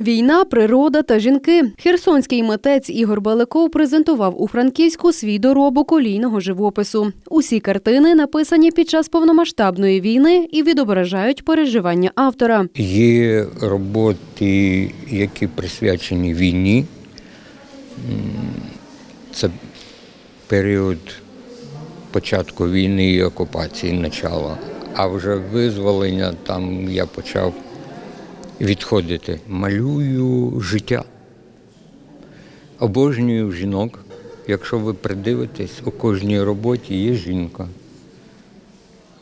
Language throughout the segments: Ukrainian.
Війна, природа та жінки. Херсонський митець Ігор Балаков презентував у Франківську свій доробок олійного живопису. Усі картини написані під час повномасштабної війни і відображають переживання автора. Є роботи, які присвячені війні. Це період початку війни і окупації начала. А вже визволення там я почав відходити. Малюю життя. Обожнюю жінок. Якщо ви придивитесь, у кожній роботі є жінка.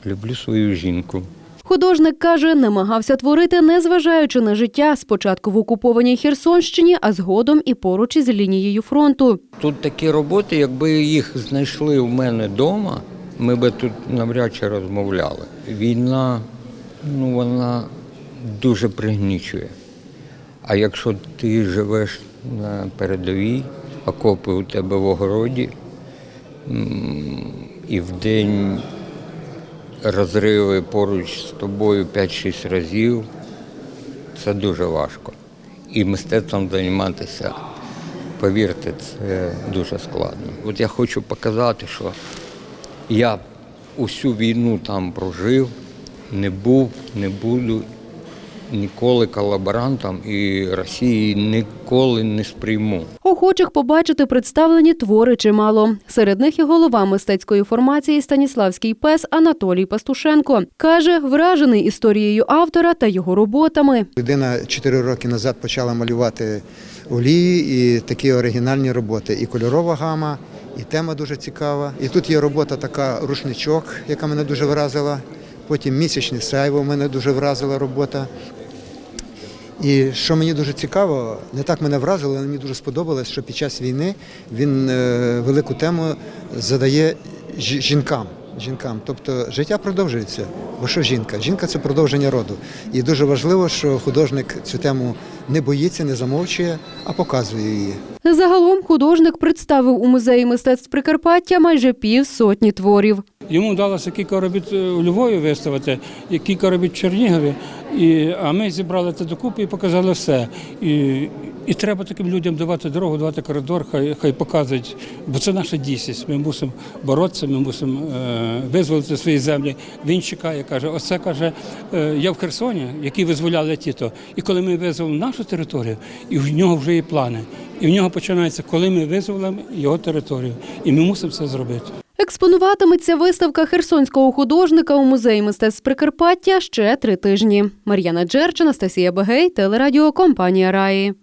Люблю свою жінку. Художник каже, намагався творити, незважаючи на життя спочатку в окупованій Херсонщині, а згодом і поруч із лінією фронту. Тут такі роботи, якби їх знайшли в мене вдома, ми би тут навряд чи розмовляли. Війна, ну вона дуже пригнічує. А якщо ти живеш на передовій, окопи у тебе в огороді, і в день розриви поруч з тобою 5-6 разів, це дуже важко. І мистецтвом займатися, повірте, це дуже складно. От я хочу показати, що я усю війну там прожив, не був, не буду ніколи колаборантом і Росії ніколи не сприйму. Охочих побачити представлені твори чимало. Серед них і голова мистецької формації Станіславський пес Анатолій Пастушенко. Каже, вражений історією автора та його роботами. Людина 4 роки назад почала малювати олії і такі оригінальні роботи. І кольорова гама, і тема дуже цікава. І тут є робота така рушничок, яка мене дуже вразила. Потім місячне сяйво мене дуже вразила робота. І що мені дуже цікаво, не так мене вразило, але мені дуже сподобалось, що під час війни він е, велику тему задає жінкам. Жінкам, тобто життя продовжується. Бо що жінка? Жінка це продовження роду. І дуже важливо, що художник цю тему не боїться, не замовчує, а показує її. Загалом художник представив у музеї мистецтв Прикарпаття майже пів сотні творів. Йому вдалося кілька робіт у Львові виставити, кілька робіт в Чернігові. І, а ми зібрали це докупи і показали все. І, і треба таким людям давати дорогу, давати коридор, хай, хай показують, бо це наша дійсність. Ми мусимо боротися, ми мусимо е, визволити свої землі. Він чекає, каже, оце каже, е, я в Херсоні, який визволяли Тіто. І коли ми визволимо нашу територію, і в нього вже є плани. І в нього починається, коли ми визволимо його територію. І ми мусимо це зробити. Експонуватиметься виставка херсонського художника у музеї мистецтв Прикарпаття ще три тижні. Мар'яна Джерч, Анастасія Бегей, телерадіокомпанія Раї.